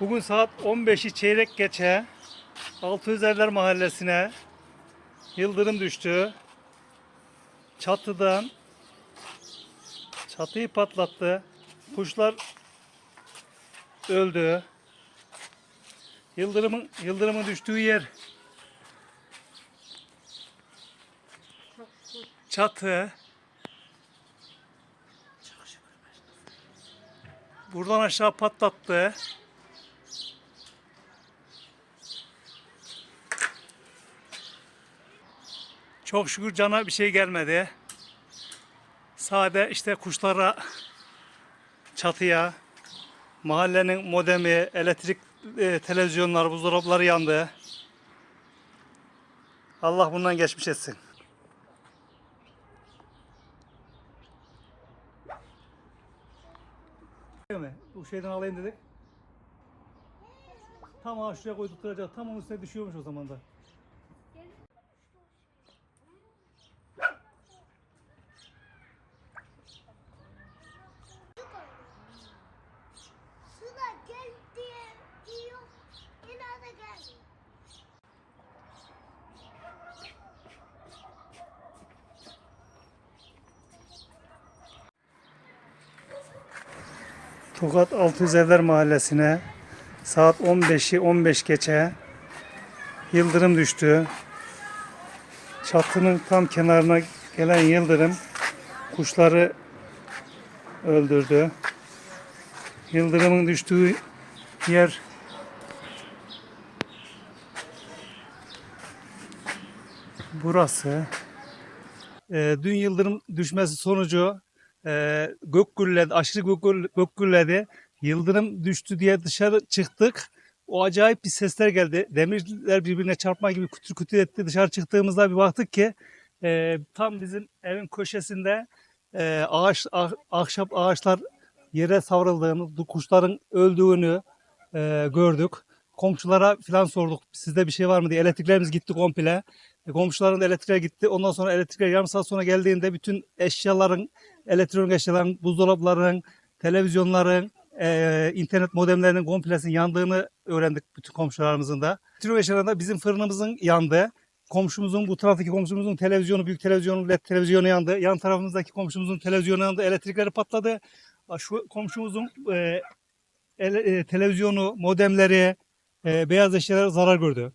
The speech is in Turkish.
Bugün saat 15'i çeyrek geçe 600 Evler Mahallesi'ne yıldırım düştü. Çatıdan çatıyı patlattı. Kuşlar öldü. Yıldırımın yıldırımın düştüğü yer çatı. Buradan aşağı patlattı. Çok şükür cana bir şey gelmedi. Sade işte kuşlara, çatıya, mahallenin modemi, elektrik e, televizyonları, buzdolapları yandı. Allah bundan geçmiş etsin. Bu şeyden alayım dedik. Tam ağaç şuraya koyduk duracak. Tam onun üstüne düşüyormuş o zaman da. Tokat 600 Evler Mahallesi'ne saat 15'i 15 geçe yıldırım düştü. Çatının tam kenarına gelen yıldırım kuşları öldürdü. Yıldırımın düştüğü yer burası. Ee, dün yıldırım düşmesi sonucu e, gök gürledi, aşırı gök, gür- gök gürledi. Yıldırım düştü diye dışarı çıktık. O acayip bir sesler geldi. Demirler birbirine çarpma gibi kütür kütür etti. Dışarı çıktığımızda bir baktık ki e, tam bizim evin köşesinde e, ağaç, ah- ahşap ağaçlar yere savrıldığını, kuşların öldüğünü e, gördük. Komşulara filan sorduk. Sizde bir şey var mı diye. Elektriklerimiz gitti komple. E, komşuların da elektrikler gitti. Ondan sonra elektrikler yarım saat sonra geldiğinde bütün eşyaların, elektronik eşyaların, buzdolapların, televizyonların, e, internet modemlerinin komplesinin yandığını öğrendik bütün komşularımızın da. Elektronik eşyalarında bizim fırınımızın yandı. Komşumuzun, bu taraftaki komşumuzun televizyonu, büyük televizyonu, led televizyonu yandı. Yan tarafımızdaki komşumuzun televizyonu yandı. Elektrikleri patladı. Şu komşumuzun e, ele- e, televizyonu, modemleri, e, beyaz eşyalar zarar gördü.